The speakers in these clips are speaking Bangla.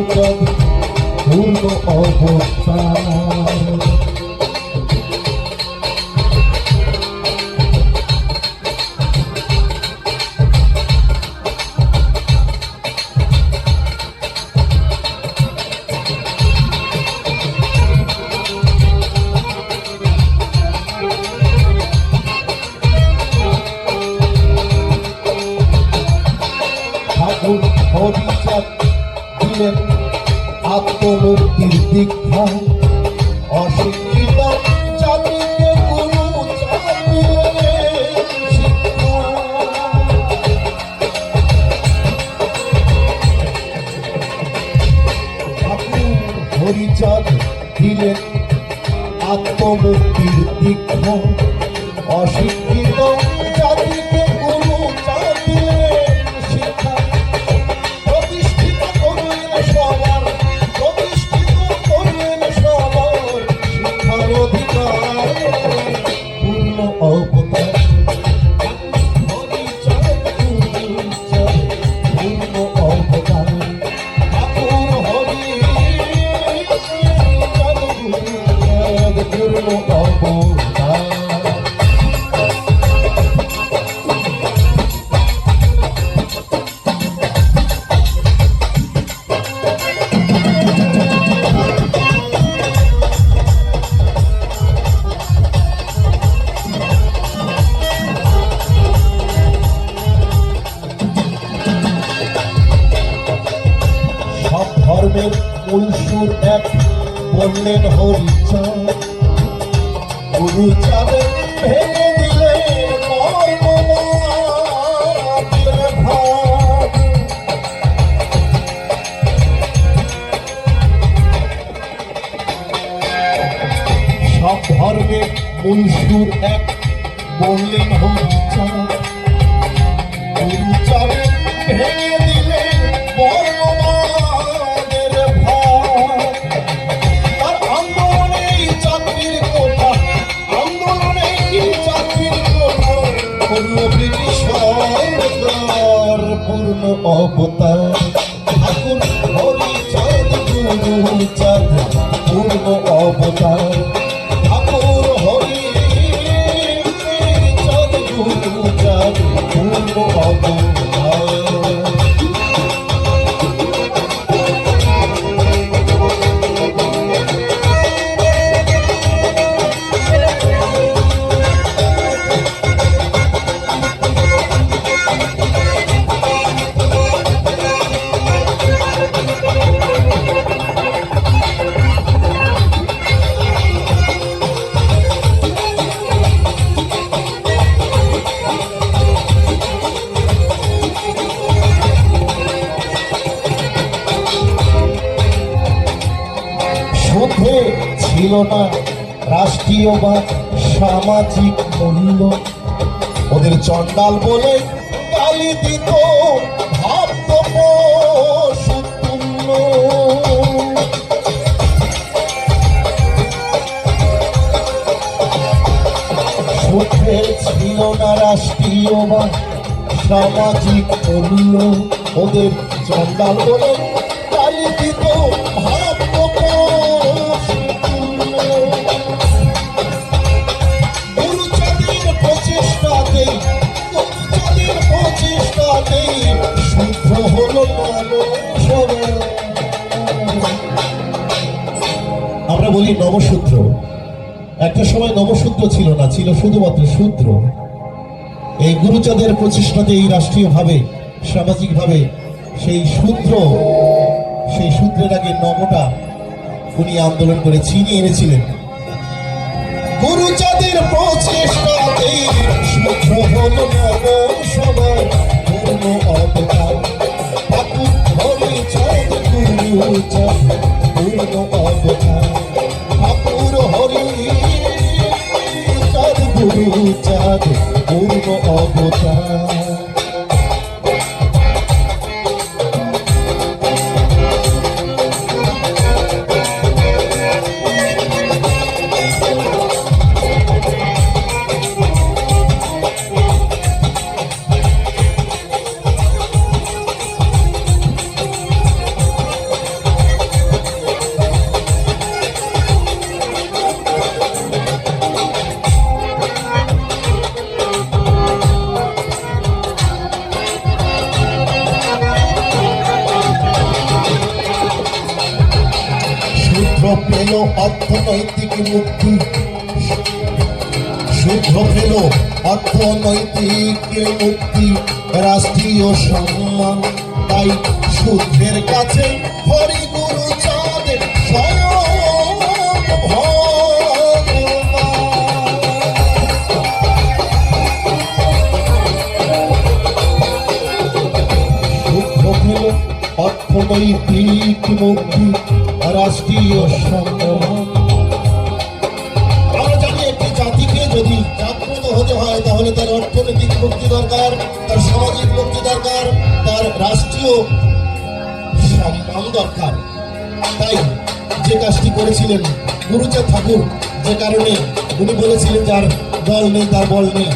জীবন পূর্ণ অবস্থান Hold আত্মমুক্তির দীক্ষা অশিক্ষিত জাতিকে গুরু হরিচাঁদ দিলেন আত্মমুক্তির দীক্ষা অশিক্ষিত জাতিকে বললেন হরিচাঁদ গুরুচাঁদের ভেঙে দিলেন সব ধর্মের সুর এক বললেন হরিচাঁদ অবতার ঠাকুর হরিচাঁদ গুরুচাঁদ পূর্ণ অবতার। ঠাকুর হরিচাঁদ গুরুচাঁদ পূর্ণ অবতার। ছিল না। রাষ্ট্রীয় বা সামাজিক মূল্য। ওদের চন্ডাল বলে গালি দিত ছিল না রাষ্ট্রীয় বা সামাজিক মূল্য। ওদের চন্ডাল বলে নবসূত্র। একটা সময় নবসূত্র ছিল না, ছিল শুধুমাত্র সূত্র এই গুরুচাঁদের প্রচেষ্টাতে এই রাষ্ট্রীয়ভাবে, সামাজিকভাবে সেই সূত্র সেই সূত্রের আগে নবটা উনি আন্দোলন করে ছিনিয়ে এনেছিলেন। গুরুচাঁদের প্রচেষ্টাতে শুদ্ধ হলো নব সবার পূর্ণ অবতার পূর্ণ অবতার শুদ্ধ পেল অর্থনৈতিক মুক্তি, রাষ্ট্রীয় সম্মান, তাই সূত্রের কাছে হরি গুরু চাঁদ স্বয়ং অর্থনৈতিক মুক্তি, রাষ্ট্রীয় সম্মান। হতে হয়, তাহলে তার অর্থনৈতিক মুক্তি দরকার, তার সামাজিক মুক্তি দরকার, তার রাষ্ট্রীয় সম্মান দরকার। তাই যে কাজটি করেছিলেন গুরুচাঁদ ঠাকুর, যে কারণে উনি বলেছিলেন যার দল নেই, তার বল নেই।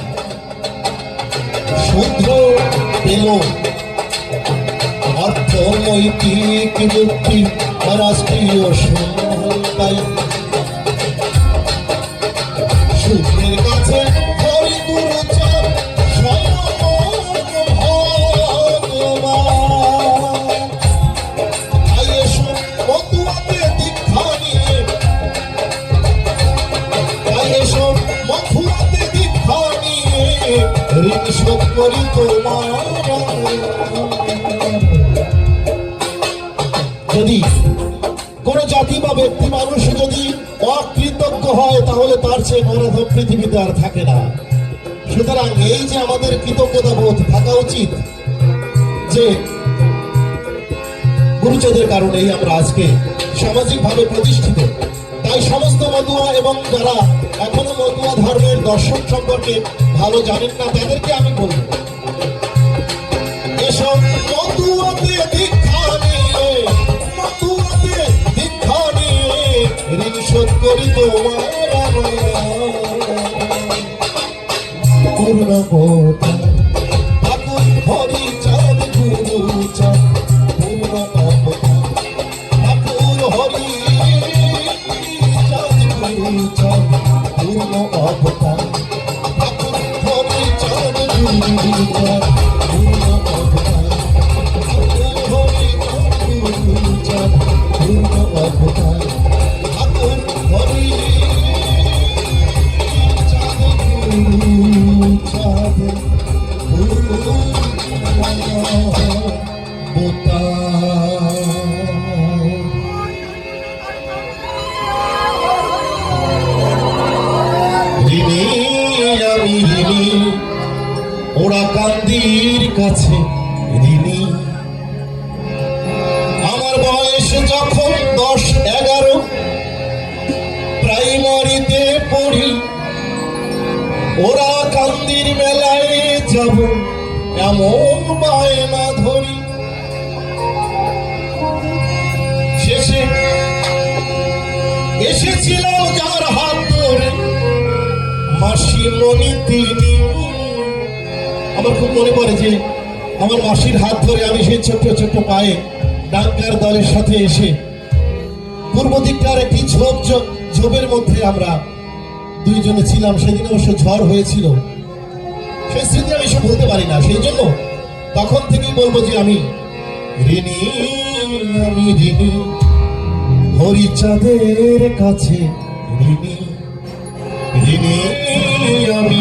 শুদ্ধ পেল। অর্থনৈতিক মুক্তি রাষ্ট্রীয় সম্মান তাই যদি কোন জাতি বা ব্যক্তি মানুষ যদি অকৃতজ্ঞ হয়, তাহলে তার চেয়ে নরধম পৃথিবীতে আর থাকে না। সুতরাং এই যে আমাদের কৃতজ্ঞতা বোধ থাকা উচিত, যে গুরুচাঁদের কারণেই আমরা আজকে সামাজিকভাবে প্রতিষ্ঠিত। তাই সমস্ত মতুয়া এবং যারা এখনও মতুয়া ধর্মের দর্শন সম্পর্কে ভালো জানেন না, তাদেরকে আমি বলব। এসব মতুয়াতে দীক্ষা ঋণ তোমার পূর্ণ গুরু চাঁদ কান্দির কাছে আমার বয়স যখন দশ এগারো, প্রাইমারিতে পড়ি। ওরা কান্দির মেলায় যাব, এমন বায়না ধরি। শেষে এসেছিলাম যার হাত ধরে। মাসিমণি তিনি আমার খুব মনে পড়ে যে আমার মাসির হাত ধরে আমি সেই ছোট্ট ছোট্ট পায়ে ডাঙ্কার দলের সাথে এসে পূর্ব দিকটার একটি ঝোপ ঝোপ ঝোপের মধ্যে আমরা দুইজনে ছিলাম। সেদিন অবশ্য ঝড় হয়েছিল। সেই স্মৃতি আমি সব বলতে পারি না। সেই জন্য তখন থেকেই বলব যে আমি হরিচাঁদের কাছে আমি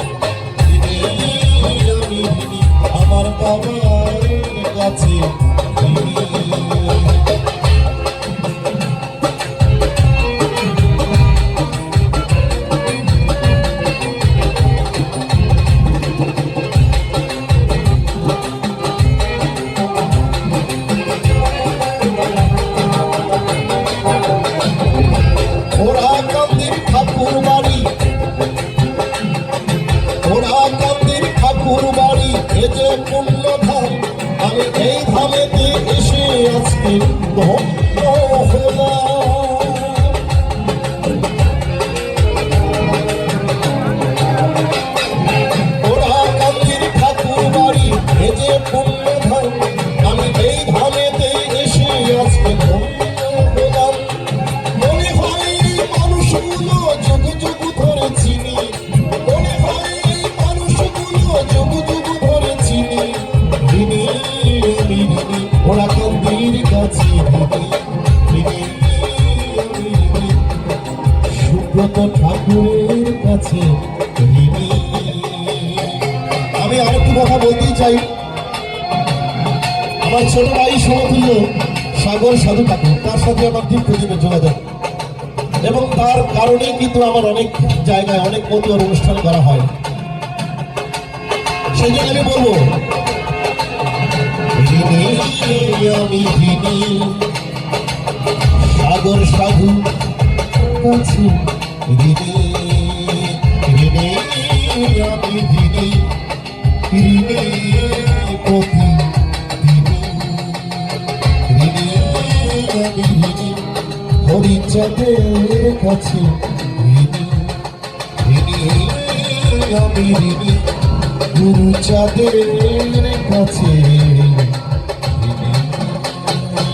বাবার কাছে। আমি আমি আরেকটি কথা বলতেই চাই। আমার ছোট ভাই সমতুল্য সাগর সাধু ঠাকুর, তার সাথে আমার দীর্ঘদিনের যোগাযোগ। এবং তার কারণেই কিন্তু আমার অনেক জায়গায় অনেক মতুয়ার অনুষ্ঠান করা হয়। সেই জন্য আমি বলব সাগর সাধু কাছে ঋণী, ঋণী, আমি আমি ঋণী গুরু চাঁদের কাছে